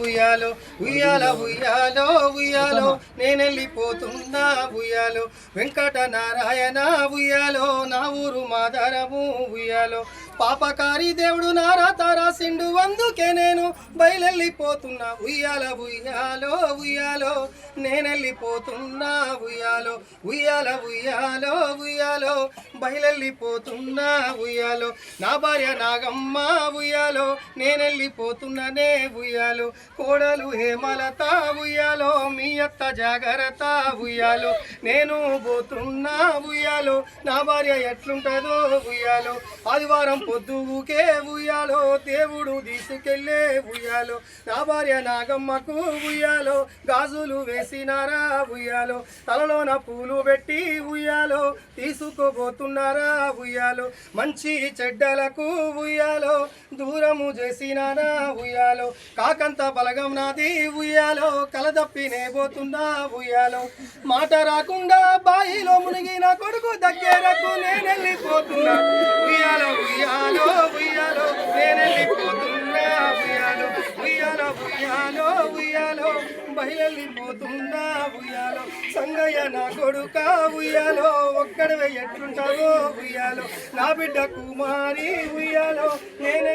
ఉయ్యాలో ఉయ్యాల ఉయ్యాలో ఉయ్యాలో. నేను వెళ్ళిపోతున్నా ఉయ్యాలో. వెంకట నారాయణ ఉయ్యాలో నా ఊరు మాదారము ఉయ్యాలో. పాపకారి దేవుడు నారా తారాసిండు అందుకే నేను బయలెళ్ళిపోతున్నా ఉయ్యాల ఉయ్యాలో ఉయ్యాలో నేనెళ్ళిపోతున్నా ఉయ్యాలో ఉయ్యాల ఉయ్యాలో ఉయ్యాలో బయలెళ్ళిపోతున్నా ఉయ్యాలో నా భార్య నాగమ్మ ఉయ్యాలో నేనెళ్ళిపోతున్నానే ఉయ్యాలో కోడలు హేమలత ఉయ్యాలో మీ అత్త జాగ్రత్త ఉయ్యాలో నేను పోతున్నా. ఉయ్యాలో నా భార్య ఎట్లుంటుందో ఉయ్యాలో ఆదివారం పొద్దుకే ఉయ్యాలో దేవుడు తీసుకెళ్ళే ఉయ్యాలో. నా భార్య నాగమ్మకు ఉయ్యాలో గాజులు వేసినారా ఉయ్యాలో. తలలోన పూలు పెట్టి ఉయ్యాలో తీసుకుపోతున్నారా ఉయ్యాలో. మంచి చెడ్డలకు ఉయ్యాలో దూరము చేసినారా ఉయ్యాలో. కాకంత బలగం నాది ఉయ్యాలో కలదప్పినే పోతున్నా ఉయ్యాలో. మాట రాకుండా బాయిలో నా కొడుకు దగ్గరకు నేను వెళ్ళిపోతున్నా ఉయ్యాలో ఉయ్యాలో ఉయ్యాలో నేను వెళ్ళిపోతున్నా ఉయ్యాలో ఉయ్యాలో ఉయ్యాలో ఉయ్యాలో బయలుపోతున్నా ఉయ్యాలో. సంగయ్య నా కొడుక ఉయ్యాలో ఒక్కడవే ఎట్లుంటావో ఉయ్యాలో. నా బిడ్డ కుమారి ఉయ్యాలో నేను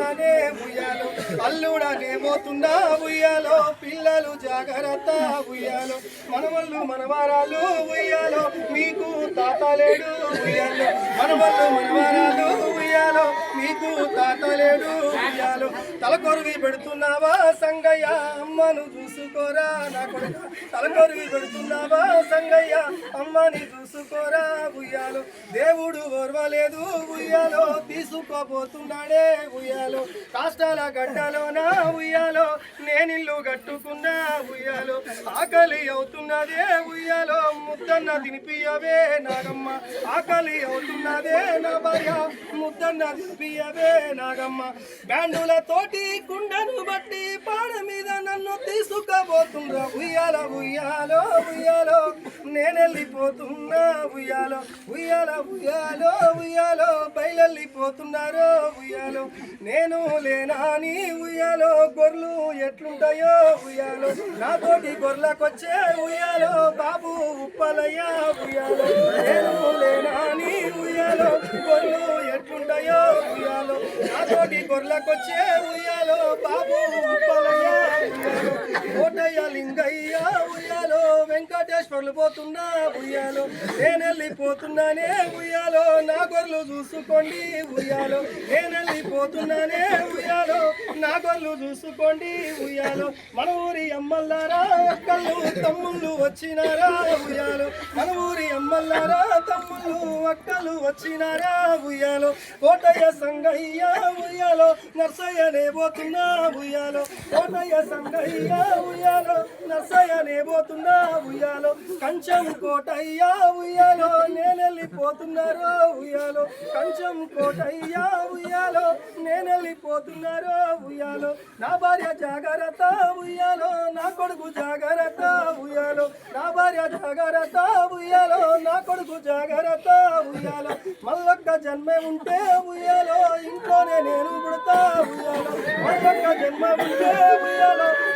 వెళ్ళిపోతున్నానే ఉయ్యాలో అల్లుడనే పోతున్నా ఉయ్యాలో. పిల్లలు జాగ్రత్త ఉయ్యాలో. మనవళ్ళు మనవారాలు ఉయ్యాలో. మీకు తాత లేడు ఉయ్యాలో. మనవళ్ళు మనవారాలు ఉయ్యాలో. నీకు తాత లేడు ఉయ్యాలో తలకొరిగి పెడుతున్నావా సంగయ్య? అమ్మను చూసుకోరా నా కొడుక. తలకొరువి పెడుతున్నావా సంగయ్య? అమ్మని చూసుకోరా ఉయ్యాలు. దేవుడు ఓర్వలేదు ఉయ్యాలో తీసుకోబోతున్నాడే ఉయ్యాలో. కాష్టాల గడ్డలోన ఉయ్యాలో? నేనిల్లు కట్టుకున్నా ఉయ్యాలో. ఆకలి అవుతున్నదే ఉయ్యాలో. ముద్దన్న తినిపియవే నాగమ్మ. ఆకలి అవుతున్నదే నా భార్య. ముద్దన్న తినిపియవే నాగమ్మ. బ్యాండుల తోటి కుండను బట్టి పాడ మీద నన్ను తీసుకుపోతుండ్రా. ఉయ్యాల ఉయ్యాలో ఉయ్యాలో నేను వెళ్ళిపోతున్నా ఉయ్యాలో ఉయ్యాల ఉయ్యాలో ఉయ్యాలో బయలెళ్ళిపోతున్నారో. ఉయ్యాలో నేను లేనాని ఉయ్యాలో? గొర్రెలు ఎట్లుంటాయో? ఉయ్యాలో నాతోటి గొర్రెలకొచ్చే ఉయ్యాలో? బాబు ఉప్పలయ్యా ఉయ్యాలో నేను లేనాని ఉయ్యాలో? గొర్రెలు ఎట్లు నాతోటి ఉయ్యాలో బాబు ఉప్పలయ్యా ఉయ్యాలో కోటయ్య ఉయ్యాలో వెంకటేశ్వర్లు పోతున్నా ఉయ్యాలో. నేనెళ్ళిపోతున్నానే ఉయ్యాలో నా గొర్రెలు చూసుకోండి ఉయ్యాలో. నేనెళ్ళిపోతున్నానే ఉయ్యాలో నా గొర్రెలు చూసుకోండి ఉయ్యాలో. మన ఊరి అమ్మల్లారా అక్కళ్ళు తమ్ముళ్ళు వచ్చినారా ఉయ్యాలో. మన ఊరి అమ్మల్లారా తమ్ముళ్ళు అక్కలు వచ్చినారా ఉయ్యాలో. కోటయ్య సంగయ్య ఉయ్యాలో నర్సయ్యనే పోతున్నా ఉయ్యాలో. కోటయ్య సంగయ్య ఉయ్యాలో నర్సయ్యనే ఉయ్యాలో? కంచం కోటయ్య ఉయ్యాలో. నేనెళ్ళిపోతున్నారో ఉయ్యాలో. కంచం కోటయ్య ఉయ్యాలో. నేనెళ్ళిపోతున్నారో ఉయ్యాలో. నా భార్య జాగ్రత్త ఉయ్యాలో. నా కొడుకు జాగ్రత్త ఉయ్యాలో. నా భార్య జాగ్రత్త ఉయ్యాలో. నా కొడుకు జాగ్రత్త ఉయ్యాలో. మళ్ళొక్క జన్మ ఉంటే ఉయ్యాలో. ఇంట్లోనే నేను పుడతా ఉయ్యాలో. మళ్ళొక్క జన్మ ఉంటే ఉయ్యాలో.